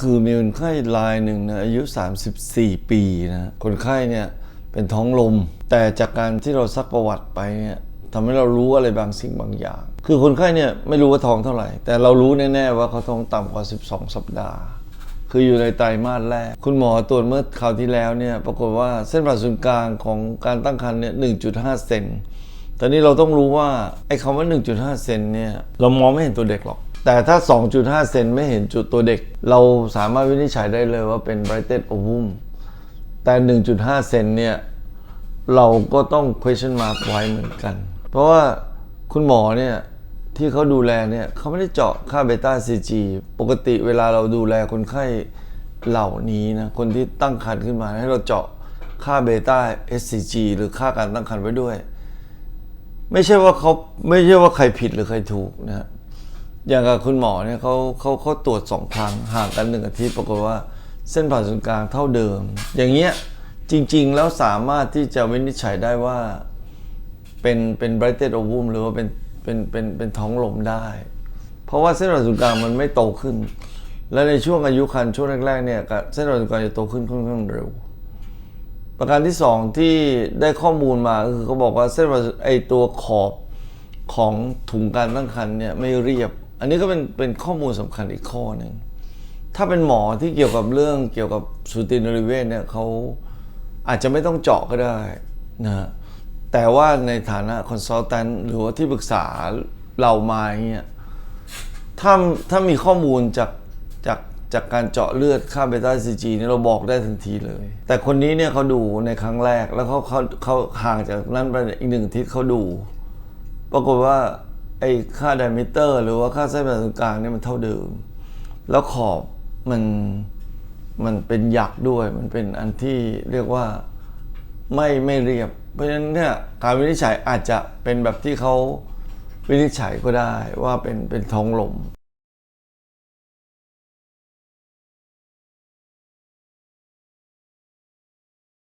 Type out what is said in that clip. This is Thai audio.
คือมีคนไข้รายหนึ่งนะอายุ 34 ปีนะคนไข้เนี่ยเป็นท้องลม แต่จากการที่เราซักประวัติไปเนี่ยทำให้เรารู้อะไรบางสิ่งบางอย่าง คือคนไข้เนี่ยไม่รู้ว่าท้องเท่าไหร่ แต่เรารู้แน่ๆว่าเขาท้องต่ำกว่า 12 สัปดาห์ คืออยู่ในไตรมาสแรก คุณหมอตรวจเมื่อคราวที่แล้วเนี่ยปรากฏว่าเส้นผ่าศูนย์กลางของการตั้งครรภ์เนี่ย 1.5 เซนตอนนี้เราต้องรู้ว่าไอ้คำว่า 1.5 เซนเนี่ยเรามองไม่เห็นตัวเด็กหรอก แต่ถ้า 2.5 เซนไม่เห็นจุดตัวเด็ก เราสามารถวินิจฉัยได้เลยว่าเป็น brighted ovum แต่ 1.5 เซนเนี่ย เราก็ต้อง question mark ไว้เหมือนกัน เพราะว่าคุณหมอเนี่ย ที่เขาดูแลเนี่ยเขาไม่ได้เจาะค่าเบต้าซีจีปกติเวลาเราดูแลคนไข้เหล่านี้นะ คนที่ตั้งครรภ์ขึ้นมาให้เราเจาะค่าเบต้า SCG หรือค่าการตั้งครรภ์ไว้ด้วย ไม่ใช่ว่าเขาไม่ใช่ว่าใครผิดหรือใครถูกนะ อย่างกับคุณหมอเนี่ยเขาเขาเขาตรวจสองครั้งห่างกันหนึ่งอาทิตย์ปรากฏว่าเส้นผ่าศูนย์กลางเท่าเดิม อย่างเงี้ยจริง ๆ แล้วสามารถที่จะวินิจฉัยได้ว่าเป็นเป็นไบรเต d โอวูมหรือว่าเป็นเป็นเป็นเป็นท้องลมได้ เพราะว่าเส้นผ่าศูนย์กลางมันไม่โตขึ้น และในช่วงอายุครรภ์ช่วงแรกๆเนี่ยเส้นผ่าศูนย์กลางจะโตขึ้นค่อนข้างเร็ว ประการที่สองที่ได้ข้อมูลมาก็คือเขาบอกว่าเส้นประสาไอตัวขอบของถุงการตั้งครรภ์เนี่ยไม่เรียบ อันนี้ก็เป็นเป็นข้อมูลสำคัญอีกข้อหนึ่งถ้าเป็นหมอที่เกี่ยวกับเรื่องเกี่ยวกับสูตินริเวชเนี่ยเขาอาจจะไม่ต้องเจาะก็ได้นะแต่ว่าในฐานะคอนซัลแทนหรือว่าที่ปรึกษาเรามาอย่างเงี้ยถ้าถ้ามีข้อมูลจากจากจากการเจาะเลือดค่าเบต้าซีจีเนี่ยเราบอกได้ทันทีเลย แต่คนนี้เนี่ยเขาดูในครั้งแรกแล้วเขาเขาเขาห่างจากนั้นไปอีกหนึ่งทิตย์เขาดู ปรากฏว่า ไอ้ค่าไดมิเตอร์ หรือว่าค่าเส้นผ่าศูนย์กลางเนี่ยมันเท่าเดิม แล้วขอบมันมันเป็นหยักด้วย มันเป็นอันที่เรียกว่าไม่ไม่เรียบ เพราะฉะนั้นเนี่ยการวินิจฉัยอาจจะเป็นแบบที่เขาวินิจฉัยก็ได้ว่าเป็นเป็นท้องลม